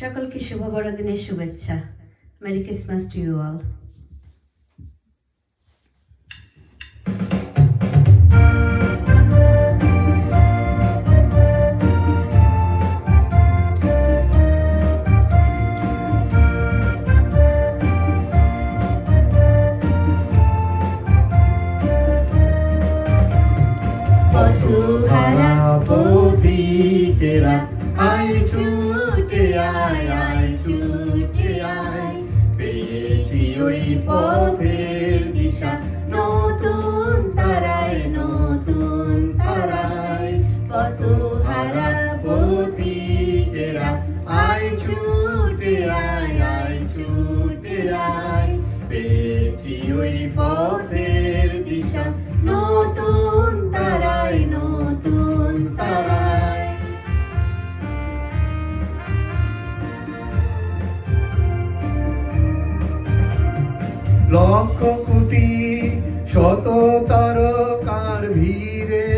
সকলকে শুভ বড়দিনের শুভেচ্ছা। Merry Christmas to you all. আয়, ছুটে আয় আয়, ছুটে আয়। পেয়েছি ওই পথের দিশা, নতুন তারায় নতুন তারায়। পথহারা পথিকেরা আয়, ছুটে আয় আয়, ছুটে আয়। পেয়েছি ওই পথের দিশা লক্ষ কোটি শত তারকার ভিড়ে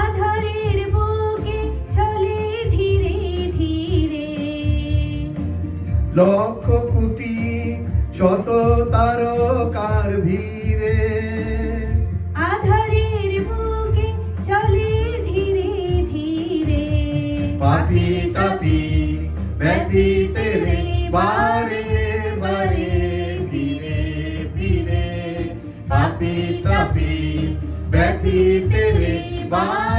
আধারের বুকে চলে ধীরে ধীরে। লক্ষ কোটি শত তারকার ভিড়ে আধারের বুকে চলে ধীরে ধীরে। পাপি তাপি ব্যথিতে রে বারে বারে। ব্যথিতে রে বারে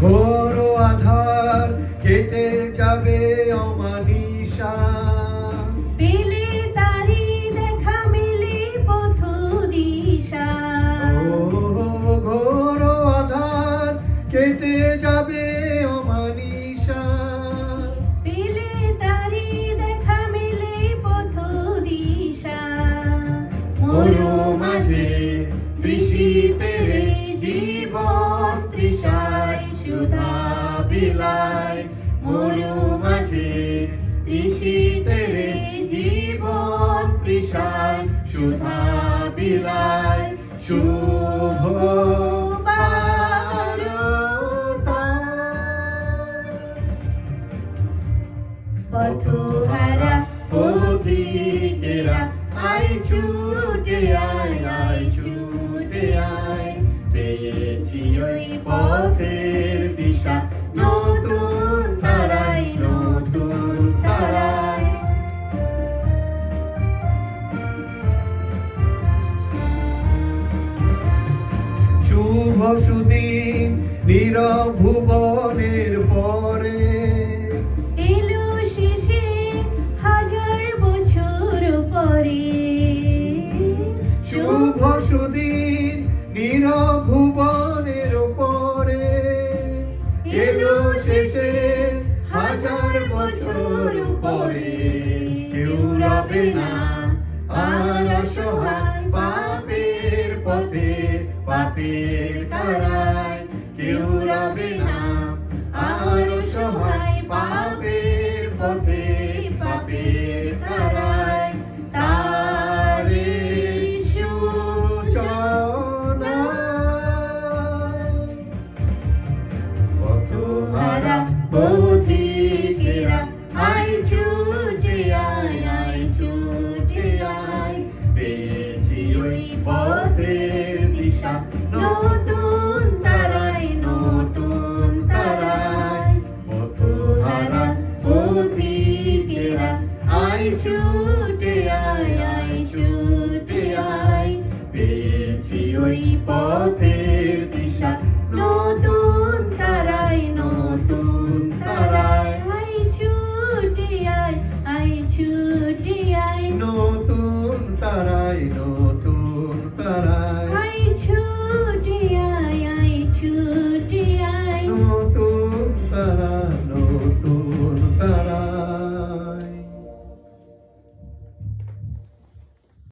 ঘোর আধার কেটে সুধা মরু মাঝে তৃষিতে রে জীবন তৃষায় সুধা বিলায় শুভ পথহারা পথিকেরা আয় ছুটে আয় আয় ছুটে পেয়েছি ওই সুদিন ভুবনের পরে। এলো শেষে হাজার বছর পরে। শুভ সুদিন নীরব ভুবনের পরে। এলো শেষে হাজার বছর পরে। কেউ রবে না আর অসহায় পাপের পথে পাপের Te bem to